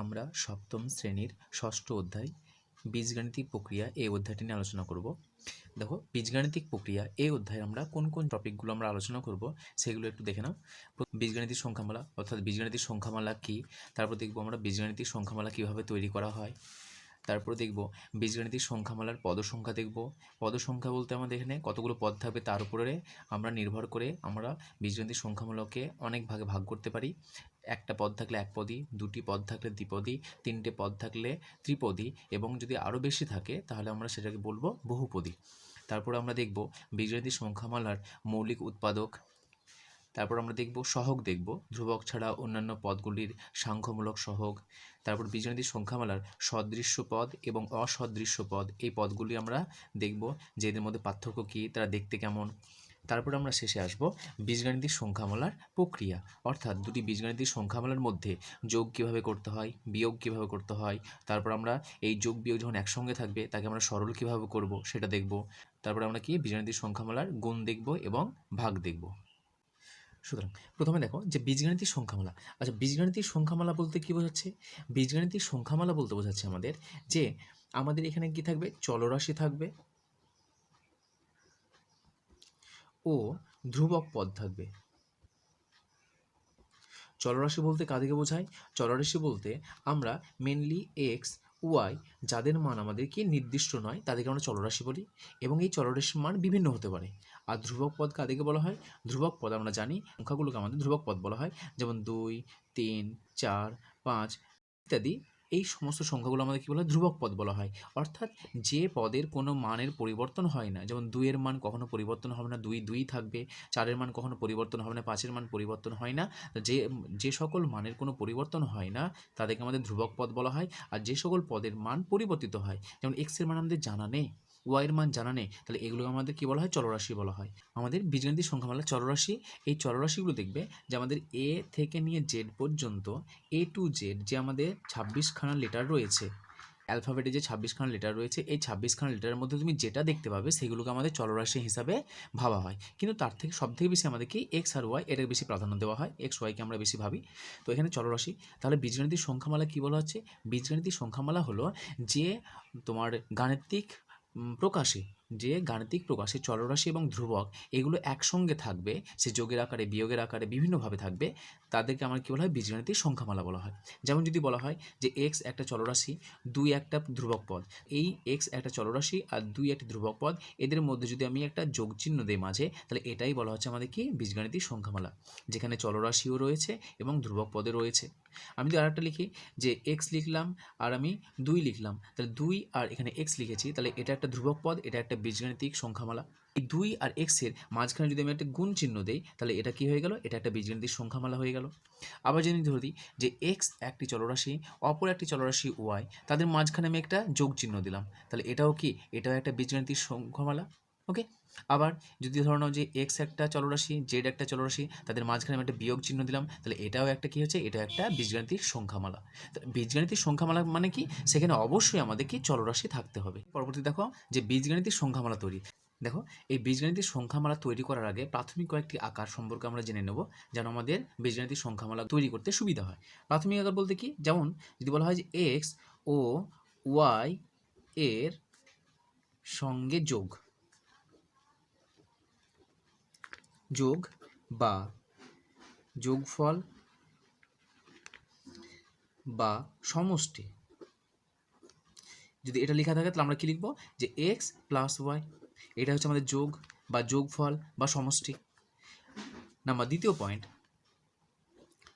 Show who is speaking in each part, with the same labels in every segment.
Speaker 1: আমরা সপ্তম শ্রেণির ষষ্ঠ অধ্যায় বীজগাণিতিক প্রক্রিয়া এই অধ্যায়টি নিয়ে আলোচনা করব। দেখো, বীজগাণিতিক প্রক্রিয়া এই অধ্যায়ে আমরা কোন কোন টপিকগুলো আমরা আলোচনা করব সেগুলো একটু দেখে নাও। বীজগাণিতিক সংখ্যামালা, অর্থাৎ বীজগাণিতিক সংখ্যামালা কী? তারপর দেখব আমরা বীজগাণিতিক সংখ্যামালা কীভাবে তৈরি করা হয়। তারপর দেখব বীজগাণিতিক সংখ্যামালার পদসংখ্যা দেখব। পদসংখ্যা বলতে আমাদের এখানে কতগুলো পদ থাকবে তার উপরে আমরা নির্ভর করে আমরা বীজগাণিতিক সংখ্যামূলকে অনেক ভাগে ভাগ করতে পারি। একটা পদ থাকলে এক পদী দুটি পদ থাকলে দ্বিপদী তিনটে পদ থাকলে ত্রিপদী এবং যদি আরও বেশি থাকে তাহলে আমরা সেটাকে বলব বহুপদী। তারপর আমরা দেখব বীজগাণিতিক সংখ্যামালার মৌলিক উৎপাদক তারপর আমরা দেখব সহগ দেখব। ধ্রুবক ছাড়া অন্যান্য পদগুলির সাংখ্যমূলক সহগ। তারপর বীজগাণিতিক সংখ্যামালার সদৃশ্য পদ এবং অসদৃশ্য পদ এই পদগুলি আমরা দেখব যে এদের মধ্যে পার্থক্য কী, তারা দেখতে কেমন। তারপর আমরা শেষে আসব বীজগাণিতিক সংখ্যামালার প্রক্রিয়া। অর্থাৎ দুটি বীজগাণিতিক সংখ্যামালার মধ্যে যোগ কীভাবে করতে হয়, বিয়োগ কীভাবে করতে হয়, তারপর আমরা এই যোগ বিয়োগ যখন একসঙ্গে থাকবে, তাকে আমরা সরল কীভাবে করব সেটা দেখব। তারপর আমরা কি বীজগাণিতিক সংখ্যামালার গুণ দেখব এবং ভাগ দেখব। সুতরাং প্রথমে দেখো যে বীজগাণিতিক সংখ্যামালা। আচ্ছা বীজগাণিতিক সংখ্যামালা বলতে কী বোঝাচ্ছে? বীজগাণিতিক সংখ্যামালা বলতে বোঝাচ্ছে আমাদের যে আমাদের এখানে কি থাকবে? চলরাশি থাকবে ও ধ্রুবক পদ থাকবে। চলরাশি বলতে কাদেরকে বোঝায়? চলরাশি বলতে আমরা মেনলি এক্স ওয়াই যাদের মান আমাদেরকে নির্দিষ্ট নয়, তাদেরকে আমরা চলরাশি বলি এবং এই চলরাশির মান বিভিন্ন হতে পারে। আর ধ্রুবক পদ কাদেরকে বলা হয়? ধ্রুবক পদ আমরা জানি, সংখ্যাগুলোকে আমাদের ধ্রুবক পদ বলা হয়। যেমন দুই, তিন, চার, পাঁচ ইত্যাদি। এই সমস্ত সংখ্যাগুলো আমাদের কী বলা হয়? ধ্রুবক পদ বলা হয়। অর্থাৎ যে পদের কোনো মানের পরিবর্তন হয় না, যেমন দুইয়ের মান কখনো পরিবর্তন হবে না, দুই দুই থাকবে, চারের মান কখনো পরিবর্তন হবে না, পাঁচের মান পরিবর্তন হয় না যে যে সকল মানের কোনো পরিবর্তন হয় না, তাদেরকে আমাদের ধ্রুবক পদ বলা হয়। আর যে সকল পদের মান পরিবর্তিত হয়, যেমন এক্সের মান আমাদের জানা নেই ওয়াইয়ের মান জানা নেই, তাহলে এগুলো আমাদের কী বলা হয়? চলরাশি বলা হয়। আমাদের বীজগাণিতিক সংখ্যামালা চলরাশি, এই চলরাশিগুলো দেখবে যে আমাদের এ থেকে নিয়ে জেড পর্যন্ত এ টু জেড যে আমাদের ছাব্বিশখানা লেটার রয়েছে অ্যালফাবেটে যে ছাব্বিশখানা লেটার রয়েছে, এই ছাব্বিশখানা লেটারের মধ্যে তুমি যেটা দেখতে পাবে, সেগুলোকে আমাদের চলরাশি হিসাবে ভাবা হয়। কিন্তু তার থেকে সব থেকে বেশি আমাদেরকে এক্স আর ওয়াই এটাকে বেশি প্রাধান্য দেওয়া হয় এক্স ওয়াইকে আমরা বেশি ভাবি। তো এখানে চলরাশি, তাহলে বীজগণিতিক সংখ্যামালা কী বলা হচ্ছে? বীজগণিতিক সংখ্যামালা হলো যে তোমার গাণিতিক প্রকাশে যে গাণিতিক প্রকাশে চলরাশি এবং ধ্রুবক এগুলো একসঙ্গে থাকবে, সে যোগের আকারে, বিয়োগের আকারে বিভিন্নভাবে থাকবে, তাদেরকে আমার কী বলা হয়? বীজগণিতিক সংখ্যামালা বলা হয়। যেমন যদি বলা হয় যে এক্স একটা চলরাশি, দুই একটা ধ্রুবক পদ। এই এক্স একটা চলরাশি আর দুই একটা ধ্রুবক পদ, এদের মধ্যে যদি আমি একটা যোগ চিহ্ন দিই মাঝে, তাহলে এটাই বলা হচ্ছে আমাদের কি? বীজগণিতিক সংখ্যামালা। যেখানে চলরাশিও রয়েছে এবং ধ্রুবক পদে রয়েছে। আমি যদি আরেকটা লিখি যে এক্স লিখলাম আর আমি দুই লিখলাম, তাহলে দুই আর এখানে এক্স লিখেছি, তাহলে এটা একটা ধ্রুবক পদ, এটা একটা বীজগাণিতিক সংখ্যামালা। এই দুই আর এক্সের মাঝখানে যদি আমি একটা গুণ চিহ্ন দেই, তাহলে এটা কি হয়ে গেল? এটা একটা বীজগাণিতিক সংখ্যামালা হয়ে গেল। আবার যদি ধরে দিই যে এক্স একটি চলরাশি, অপর একটি চলরাশি ওয়াই তাদের মাঝখানে আমি একটা যোগ চিহ্ন দিলাম। তাহলে এটাও কি? এটাও একটা বীজগাণিতিক সংখ্যামালা? ওকে আবার যদি ধরে যে এক্স একটা চলরাশি জেড একটা চলরাশি, তাদের মাঝখানে আমি একটা বিয়োগ চিহ্ন দিলাম, তাহলে এটাও একটা কি হচ্ছে? এটা একটা বীজগাণিতিক সংখ্যামালা। বীজগাণিতিক সংখ্যামালা মানে কি? সেখানে অবশ্যই আমাদের কি চলরাশি থাকতে হবে। পরবর্তী দেখো, যে বীজগাণিতিক সংখ্যামালা তৈরি। দেখো, এই বীজগাণিতিক সংখ্যামালা তৈরি করার আগে প্রাথমিক কয়েকটি আকার সম্পর্কে আমরা জেনে নেব, যেন আমাদের বীজগাণিতিক সংখ্যামালা তৈরি করতে সুবিধা হয়। প্রাথমিক আকার বলতে কি? যেমন, যদি বলা হয় যে এক্স ও ওয়াই এর সঙ্গে যোগ। যোগ বা যোগফল বা সমষ্টি। যদি এটা লেখা থাকে, তাহলে আমরা কি লিখব? যে এক্স প্লাস ওয়াই এটা হচ্ছে আমাদের যোগ বা যোগফল বা সমষ্টি। নাম্বার দ্বিতীয় পয়েন্ট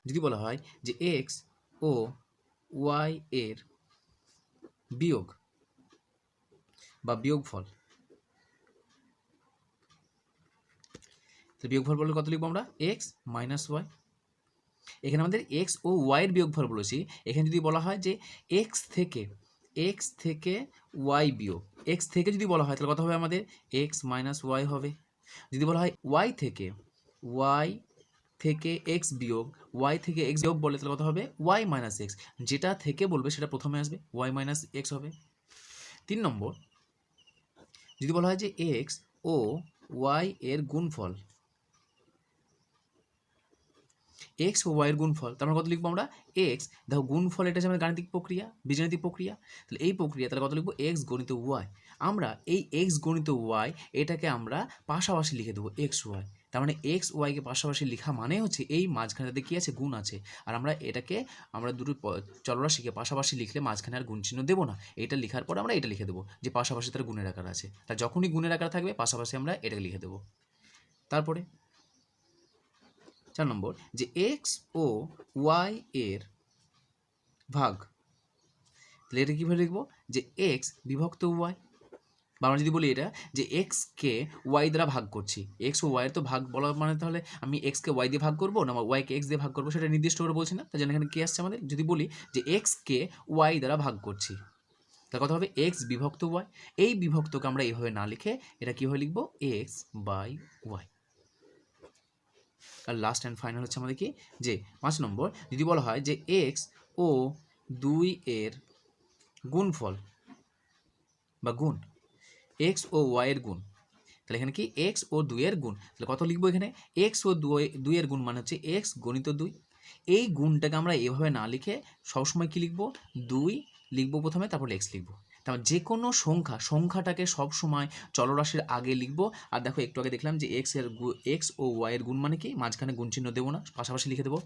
Speaker 1: যদি বলা হয় যে এক্স ও ওয়াই এর বিয়োগ বা বিয়োগফল তো বিয়োগফল বললে কত লিখব আমরা? এক্স মাইনাস ওয়াই এখানে আমাদের এক্স ও ওয়াইয়ের বিয়োগফল বলেছি। এখানে যদি বলা হয় যে এক্স থেকে এক্স থেকে ওয়াই বিয়োগ এক্স থেকে যদি বলা হয় তাহলে কত হবে আমাদের? এক্স মাইনাস ওয়াই হবে। যদি বলা হয় ওয়াই থেকে ওয়াই থেকে এক্স বিয়োগ ওয়াই থেকে এক্স বিয়োগ বলে তাহলে কত হবে? ওয়াই মাইনাস এক্স যেটা থেকে বলবে সেটা প্রথমে আসবে ওয়াই মাইনাস এক্স হবে। তিন নম্বর, যদি বলা হয় যে এক্স ও ওয়াই এর গুণফল এক্স ও ওয়াইয়ের গুণফল, তার মানে কত লিখব আমরা? এক্স দেখো গুণফল এটা হচ্ছে গাণিতিক প্রক্রিয়া, বীজগাণিতিক প্রক্রিয়া, তাহলে এই প্রক্রিয়া তাহলে কত লিখব? এক্স গণিত ওয়াই আমরা এই এক্স গণিত ওয়াই এটাকে আমরা পাশাপাশি লিখে দেবো এক্স ওয়াই তার মানে এক্স ওয়াইকে পাশাপাশি লেখা মানে হচ্ছে এই মাঝখানেতে কী আছে? গুণ আছে, আর আমরা এটাকে, আমরা দুটো চলরাশিকে পাশাপাশি লিখলে মাঝখানে আর গুণ চিহ্ন দেবো না, এটা লেখার পর আমরা এটা লিখে দেবো, যে পাশাপাশি তার গুণের আকার আছে, তা যখনই গুণের আকার থাকবে, পাশাপাশি আমরা এটাকে লিখে দেবো। তারপরে চার নম্বর, যে এক্স ও ওয়াই এর ভাগ, তাহলে এটা কীভাবে লিখব? যে এক্স বিভক্ত ওয়াই বা আমরা যদি বলি এটা, যে এক্সকে ওয়াই দ্বারা ভাগ করছি এক্স ও ওয়াইয়ের তো ভাগ বলা মানে তাহলে আমি এক্সকে ওয়াই দিয়ে ভাগ করব না ওয়াইকে এক্স দিয়ে ভাগ করব সেটা নির্দিষ্ট করে বলছি না, তার জন্য এখানে কী আসছে আমাদের? যদি বলি যে এক্সকে ওয়াই দ্বারা ভাগ করছি, তার কথা হবে এক্স বিভক্ত ওয়াই এই বিভক্তকে আমরা এইভাবে না লিখে এটা কীভাবে লিখব? এক্স বাই ওয়াই আর লাস্ট অ্যান্ড ফাইনাল হচ্ছে আমাদের কি? যে, পাঁচ নম্বর, যদি বলা হয় যে এক্স ও দুই এর গুণফল বা গুণ এক্স ও ওয়াইয়ের গুণ, তাহলে এখানে কি? এক্স ও দুইয়ের গুণ, তাহলে কত লিখব এখানে? এক্স ও দুই দুইয়ের গুণ মানে হচ্ছে এক্স গণিত দুই, এই গুণটাকে আমরা এভাবে না লিখে সবসময় কি লিখব? দুই লিখব প্রথমে, তারপর এক্স লিখব। তারপর যে কোনো সংখ্যা, সংখ্যাটাকে সবসময় চলরাশির আগে লিখব। আর দেখো, একটু আগে দেখলাম যে এক্সের এক্স ও ওয়াই এর গুণ মানে কি? মাঝখানে গুণ চিহ্ন দেবো না, পাশাপাশি লিখে দেবো।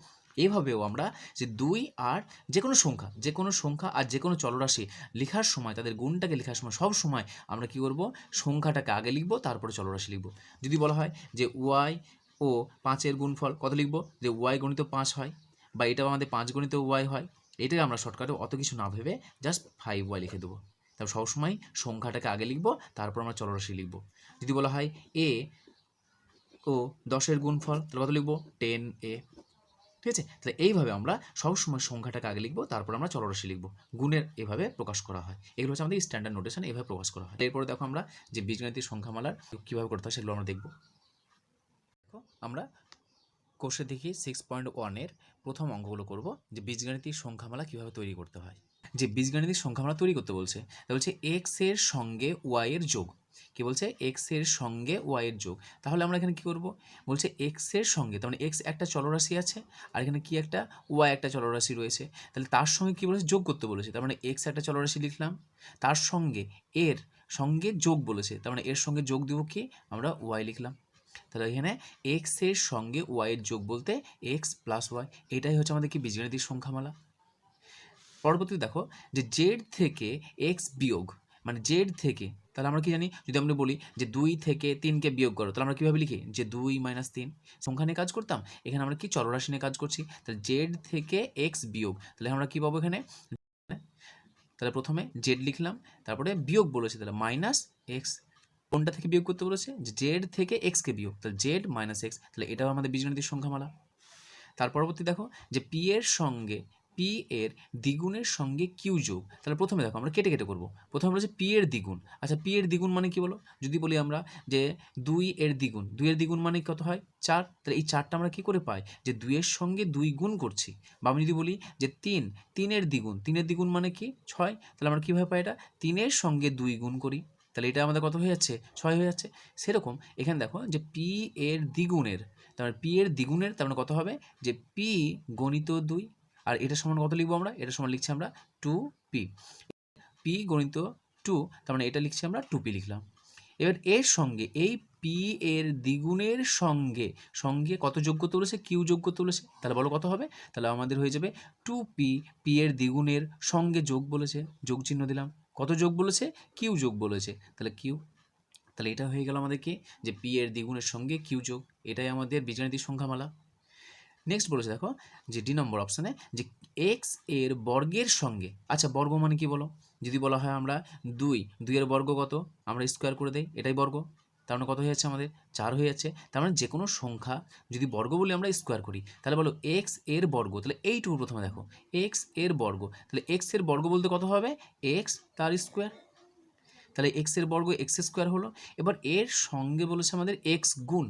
Speaker 1: এভাবেও আমরা যে দুই আর যে কোনো সংখ্যা যে কোনো সংখ্যা আর যে কোনো চলরাশি লেখার সময়, তাদের গুণটাকে লেখার সময় সব সময় আমরা কি করব? সংখ্যাটাকে আগে লিখব, তারপরে চলরাশি লিখব। যদি বলা হয় যে ওয়াই ও পাঁচের গুণফল কত লিখব? যে ওয়াই গণিত পাঁচ হয় বা এটাও আমাদের পাঁচ গণিত ওয়াই হয়, এটাকে আমরা শর্টকাটে অত কিছু না ভেবে জাস্ট ফাইভ ওয়াই লিখে দেবো। তারপর সবসময় সংখ্যাটাকে আগে লিখব, তারপর আমরা চলরাশি লিখব। যদি বলা হয় এ ও দশের গুণফল, তাহলে কত লিখব? টেন এ ঠিক আছে? তাহলে এইভাবে আমরা সবসময় সংখ্যাটাকে আগে লিখব, তারপর আমরা চলরাশি লিখব। গুণের এভাবে প্রকাশ করা হয়। এগুলো হচ্ছে আমাদের স্ট্যান্ডার্ড নোটেশন এভাবে প্রকাশ করা হয়। এরপরে দেখো আমরা যে বীজগণিতের সংখ্যামালার কীভাবে করতে হয় সেগুলো আমরা দেখব। দেখো, আমরা কোর্সে দেখি সিক্স পয়েন্ট ওয়ানের প্রথম অঙ্কগুলো করব, যে বীজগণিতিক সংখ্যামালা কীভাবে তৈরি করতে হয়। যে বীজগণিতিক আমরা তৈরি করতে বলছে, তা বলছে এক্সের সঙ্গে ওয়াই এর যোগ। কি বলছে? এক্সের সঙ্গে ওয়াই এর যোগ। তাহলে আমরা এখানে কি করব? বলছে এক্সের সঙ্গে, তার মানে এক্স একটা চলরাশি আছে, আর এখানে কি একটা? ওয়াই একটা চলরাশি রয়েছে। তাহলে তার সঙ্গে কি বলেছে? যোগ করতে বলেছে। তার মানে এক্স একটা চলরাশি লিখলাম। তার সঙ্গে এর সঙ্গে যোগ বলেছে। তার মানে এর সঙ্গে যোগ দেবো কি? আমরা ওয়াই লিখলাম। তাহলে এখানে এক্সের সঙ্গে ওয়াই এর যোগ বলতে এক্স প্লাস ওয়াই এটাই হচ্ছে আমাদের কি বীজগণিতিক সংখ্যামালা। পরবর্তী দেখো যে জেড থেকে এক্স বিয়োগ মানে জেড থেকে, তাহলে আমরা কি জানি? যদি আমরা বলি যে দুই থেকে তিনকে বিয়োগ করো, তাহলে আমরা কীভাবে লিখি? যে দুই মাইনাস তিন। সংখ্যা নিয়ে কাজ করতাম? এখানে আমরা কি চলরাশি নিয়ে কাজ করছি? তাহলে জেড থেকে এক্স বিয়োগ, তাহলে আমরা কী পাবো এখানে? তাহলে প্রথমে জেড লিখলাম, তারপরে বিয়োগ বলেছে, তাহলে মাইনাস এক্স কোনটা থেকে বিয়োগ করতে বলেছে? যে জেড থেকে এক্সকে বিয়োগ, তাহলে জেড মাইনাস এক্স তাহলে এটাও আমাদের বীজগণিতিক সংখ্যামালা। তার পরবর্তী দেখো যে পি এর সঙ্গে পি এর দ্বিগুণের সঙ্গে কিউ যোগ, তাহলে প্রথমে দেখো আমরা কেটে কেটে করব। প্রথমে বলেছে পি এর দ্বিগুণ। আচ্ছা পি এর দ্বিগুণ মানে কি বলো? যদি বলি আমরা যে দুই এর দ্বিগুণ দুইয়ের দ্বিগুণ মানে কত হয়? চার। তাহলে এই চারটা আমরা কি করে পাই? যে দুইয়ের সঙ্গে দুই গুণ করছি। বা আমি যদি বলি যে তিন তিনের দ্বিগুণ তিনের দ্বিগুণ মানে কি? ছয়। তাহলে আমরা কীভাবে পাই এটা? তিনের সঙ্গে দুই গুণ করি। তাহলে এটা আমাদের কত হয়ে যাচ্ছে? ছয় হয়ে যাচ্ছে। সেরকম এখানে দেখো যে পি এর দ্বিগুণের, তার মানে পি এর দ্বিগুণের তার মানে কত হবে? যে পি গণিত দুই আর এটা সমান কত লিখব আমরা? এটা সমান লিখছি আমরা টু পি পি গণিত টু তার মানে এটা লিখছি আমরা টু পি লিখলাম। এবার এর সঙ্গে, এই পি এর দ্বিগুণের সঙ্গে সঙ্গে কত যোগ্য তুলেছে? কিউ যোগ্য তুলেছে। তাহলে বলো কত হবে? তাহলে আমাদের হয়ে যাবে টু পি পি এর দ্বিগুণের সঙ্গে যোগ বলেছে, যোগ চিহ্ন দিলাম। কত যোগ বলেছে? কিউ যোগ বলেছে। তাহলে কিউ তাহলে এটা হয়ে গেল আমাদেরকে যে পি এর দ্বিগুণের সঙ্গে কিউ যোগ, এটাই আমাদের বীজগণিতিক সংখ্যামালা। নেক্সট বলেছে দেখো যে ডি নম্বর অপশানে যে এক্সের বর্গের সঙ্গে আচ্ছা বর্গ মানে কি বলো? যদি বলা হয় আমরা দুই দুইয়ের বর্গ কত? আমরা স্কোয়ার করে দেই, এটাই বর্গ। তার মানে কত হয়ে যাচ্ছে আমাদের? চার হয়ে যাচ্ছে। তার মানে যে কোনো সংখ্যা যদি বর্গ বলে আমরা স্কোয়ার করি, তাহলে বলো এক্সের বর্গ, তাহলে এইটুকু প্রথমে দেখো। এক্সের বর্গ, তাহলে এক্সের বর্গ বলতে কত হবে? এক্স তার স্কোয়ার তাহলে এক্সের বর্গ এক্স স্কোয়ার হলো। এবার এর সঙ্গে বলেছে আমাদের এক্স গুণ।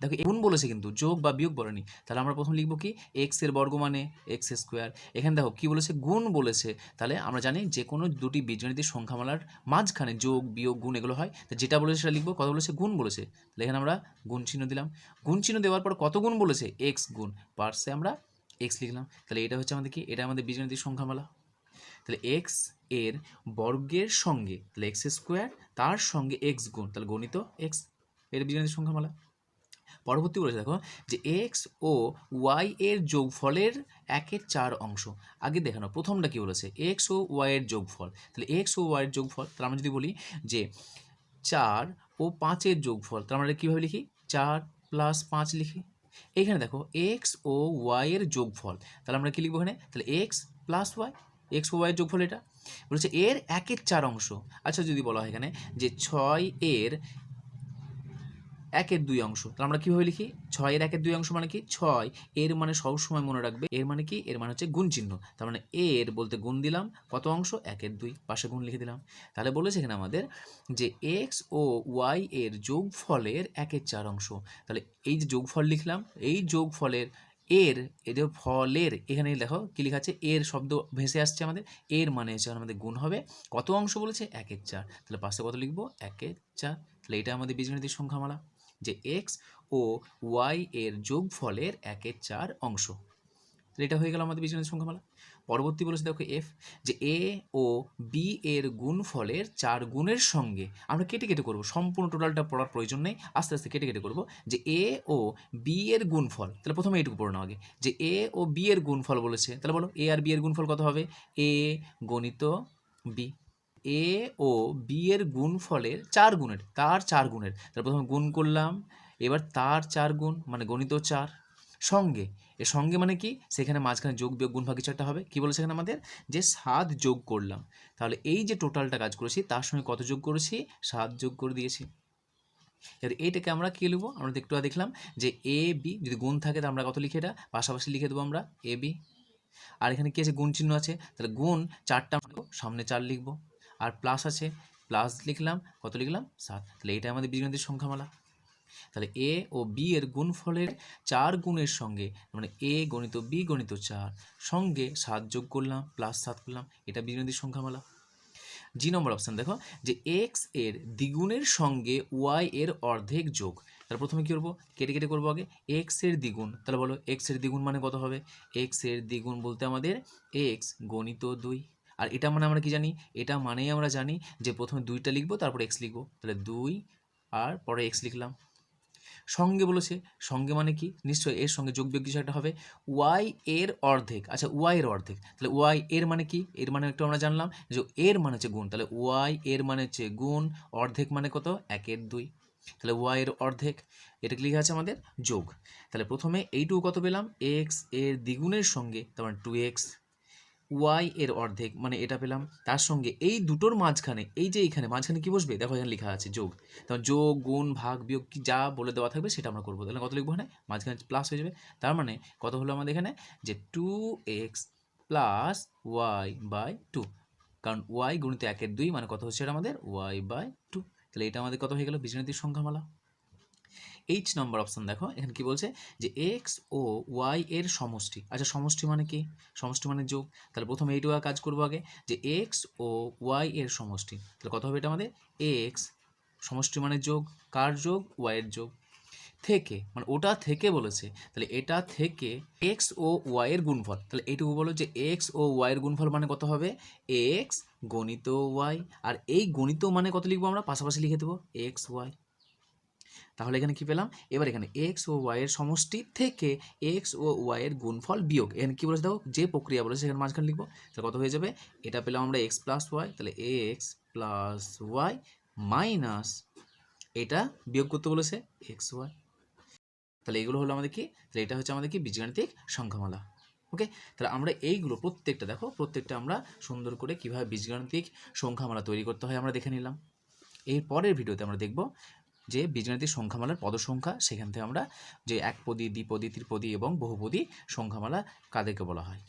Speaker 1: দেখো গুণ বলেছে কিন্তু, যোগ বা বিয়োগ বলেনি। তাহলে আমরা প্রথম লিখব কি? এক্সের বর্গ মানে এক্স স্কোয়ার এখানে দেখো কি বলেছে? গুণ বলেছে। তাহলে আমরা জানি যে কোনো দুটি বীজগণিতের সংখ্যামালার মাঝখানে যোগ, বিয়োগ, গুণ এগুলো হয়। তো যেটা বলেছে সেটা লিখব। কত বলেছে? গুণ বলেছে। তাহলে এখানে আমরা গুণ চিহ্ন দিলাম। গুণ চিহ্ন দেওয়ার পর কত গুণ বলেছে? এক্স গুণ। পার্সে আমরা এক্স লিখলাম। তাহলে এটা হচ্ছে আমাদের কি? এটা আমাদের বীজগণিতিক সংখ্যামালা। তাহলে এক্সের বর্গের সঙ্গে, তাহলে এক্স স্কোয়ার তার সঙ্গে এক্স গুণ। তাহলে গণিত এক্স এটা বীজগণিতিক সংখ্যামালা। পরবর্তী বলেছে, দেখো, যে এক্স ও ওয়াই এর যোগফলের একের চার অংশ। আগে দেখানো, প্রথমটা কি বলেছে? এক্স ও ওয়াই এর যোগফল। তাহলে এক্স ও ওয়াই এর যোগফল তাহলে আমরা যদি বলি যে চার ও পাঁচের যোগফল তাহলে আমরা কীভাবে লিখি? চার প্লাস পাঁচ লিখি। এখানে দেখো এক্স ও ওয়াই এর যোগফল, তাহলে আমরা কী লিখব এখানে? তাহলে এক্স প্লাস ওয়াই এক্স ও ওয়াই এর যোগফল এটা। বলেছে এর একের চার অংশ। আচ্ছা যদি বলা হয় এখানে যে ছয় এর একের দুই অংশ। তাহলে আমরা কীভাবে লিখি? ছয়ের একের দুই অংশ মানে কি? ছয়। এর মানে সবসময় মনে রাখবে, এর মানে কি? এর মানে হচ্ছে গুণ চিহ্ন। তার মানে এর বলতে গুণ দিলাম, কত অংশ? একের দুই। পাশে গুণ লিখে দিলাম। তাহলে বলেছে এখানে আমাদের যে এক্স ও ওয়াই এর যোগফলের একের চার অংশ। তাহলে এই যে যোগফল লিখলাম, এই যোগফলের এর এদের ফলের এখানে দেখো কী লেখা আছে? এর শব্দ ভেসে আসছে আমাদের। এর মানে হচ্ছে আমাদের গুণ হবে। কত অংশ বলেছে? একের চার। তাহলে পাশে কত লিখব? একের চার। তাহলে এটা আমাদের বীজগণিতের সংখ্যামালা। যে এক্স ও ওয়াই এর যোগফলের একের চার অংশ। তাহলে এটা হয়ে গেল আমাদের বীজগণিত সংখ্যামালা। পরবর্তী বলেছে দেখো এফ যে এ ও বি এর গুণফলের চার গুণের সঙ্গে আমরা কেটে কেটে করব। সম্পূর্ণ টোটালটা পড়ার প্রয়োজন নেই। আস্তে আস্তে কেটে কেটে করব। যে এ ও বি এর গুণফল, তাহলে প্রথমে এইটুকু পড়ো না আগে। যে এ ও বি এর গুণফল বলেছে, তাহলে বলো এ আর বি এর গুণফল কত হবে? এ গণিত বি এ ও বি এর গুণফলের চার গুণের, তার চার গুণের। তাহলে প্রথমে গুণ করলাম, এবার তার চার গুণ মানে গণিত চার। সঙ্গে এর সঙ্গে মানে কি? সেখানে মাঝখানে যোগ বিয়োগ গুণ ভাগ কিছু একটা হবে। কি বলেছে এখানে আমাদের? যে সাত যোগ করলাম। তাহলে এই যে টোটালটা কাজ করেছি, তার সঙ্গে কত যোগ করেছি? সাত যোগ করে দিয়েছি। এবার এইটাকে আমরা কী লিখব? আমরা একটু দেখলাম যে এ বি যদি গুণ থাকে, তাহলে আমরা কত লিখে এটা? পাশাপাশি লিখে দেবো আমরা এ বি আর এখানে কি আছে? গুণ চিহ্ন আছে। তাহলে গুণ চারটা সামনে চার লিখব। আর প্লাস আছে প্লাস লিখলাম, কত লিখলাম? সাত। তাহলে এটা আমাদের বীজগণিতের সংখ্যামালা। তাহলে এ ও বি এর গুণফলের চার গুণের সঙ্গে মানে এ গণিত বি গণিত চার, সঙ্গে সাত যোগ করলাম প্লাস সাত করলাম, এটা বীজগণিতের সংখ্যামালা। জি নম্বর অপশান দেখো, যে এক্সের দ্বিগুণের সঙ্গে ওয়াই এর অর্ধেক যোগ, তাহলে প্রথমে কী করব? কেটে কেটে করব আগে। এক্সের দ্বিগুণ, তাহলে বলো এক্সের দ্বিগুণ মানে কত হবে? এক্সের দ্বিগুণ বলতে আমাদের এক্স গণিত দুই। আর এটা মানে আমরা কি জানি? এটা মানেই আমরা জানি যে প্রথমে দুইটা লিখব, তারপর এক্স লিখব। তাহলে দুই আর পরে এক্স লিখলাম। সঙ্গে বলেছে, সঙ্গে মানে কি? নিশ্চয়ই এর সঙ্গে যোগ বিয়োগ কিছু একটা হবে। ওয়াই এর অর্ধেক আচ্ছা ওয়াই এর অর্ধেক। তাহলে ওয়াই এর মানে কি? এর মানে একটু আমরা জানলাম যে এর মানে হচ্ছে গুণ। তাহলে ওয়াই এর মানে হচ্ছে গুণ, অর্ধেক মানে কত? একের দুই। তাহলে ওয়াই এর অর্ধেক এটা কি লেখা আছে আমাদের যোগ। তাহলে প্রথমে এইটুকু কত পেলাম? এক্সের দ্বিগুণের সঙ্গে, তার মানে টু এক্স ওয়াই এর অর্ধেক মানে এটা পেলাম। তার সঙ্গে এই দুটোর মাঝখানে, এই যে এখানে, মাঝখানে কি বসবে? দেখো এখানে লেখা আছে যোগ। তখন যোগ, গুণ, ভাগ, বিয়োগ, কি যা বলে দেওয়া থাকবে সেটা আমরা করব। তাহলে কত লিখব এখানে? মাঝখানে প্লাস হয়ে যাবে। তার মানে কত হলো আমাদের এখানে? যে two x plus y by two কারণ ওয়াই গুণিত একের দুই মানে কত হচ্ছে এটা আমাদের? ওয়াই বাই টু তাহলে এটা আমাদের কত হয়ে গেল? বীজগণিতিক সংখ্যামালা। এইচ নম্বর অপশন দেখো, এখানে কি বলছে? যে এক্স ও ওয়াই এর সমষ্টি। আচ্ছা সমষ্টি মানে কি? সমষ্টি মানে যোগ। তাহলে প্রথমে এইটুকু কাজ করব আগে। যে এক্স ও ওয়াই এর সমষ্টি। তাহলে কত হবে এটা আমাদের? এক্স সমষ্টি মানে যোগ। কার যোগ? ওয়াই এর যোগ। থেকে মানে ওটা থেকে বলেছে, তাহলে এটা থেকে এক্স ও ওয়াই এর গুণফল। তাহলে এইটুকু বলো যে এক্স ও ওয়াই এর গুণফল মানে কত হবে? এক্স গণিত ওয়াই আর এই গণিত মানে কত লিখব আমরা? পাশাপাশি লিখে দেবো। এক্স ওয়াই তাহলে এখানে কি পেলাম? এবার এখানে এক্স ও ওয়াই এর সমষ্টি থেকে এক্স ও ওয়াই এর গুণফল বিয়োগ। এখানে কি বলেছে দেখো? যে প্রক্রিয়া বলেছে, সেখানে মাঝখানে লিখব। তাহলে কত হয়ে যাবে? এটা পেলাম আমরা এক্স প্লাস ওয়াই তাহলে এক্স প্লাস ওয়াই মাইনাস এটা বিয়োগ করতে বলেছে এক্স ওয়াই তাহলে এগুলো হলো আমাদের কি? তাহলে এটা হচ্ছে আমাদের কি? বীজগাণিতিক সংখ্যামালা। ওকে তাহলে আমরা এইগুলো প্রত্যেকটা দেখো, প্রত্যেকটা আমরা সুন্দর করে কীভাবে বীজগাণিতিক সংখ্যামালা তৈরি করতে হয় আমরা দেখে নিলাম। এর পরের ভিডিওতে আমরা দেখব যে বীজগাণিতিক সংখ্যামালার পদসংখ্যা, সেখান থেকে আমরা যে একপদী, দ্বিপদী, ত্রিপদী এবং বহুপদী সংখ্যামালা কাদেরকে বলা হয়।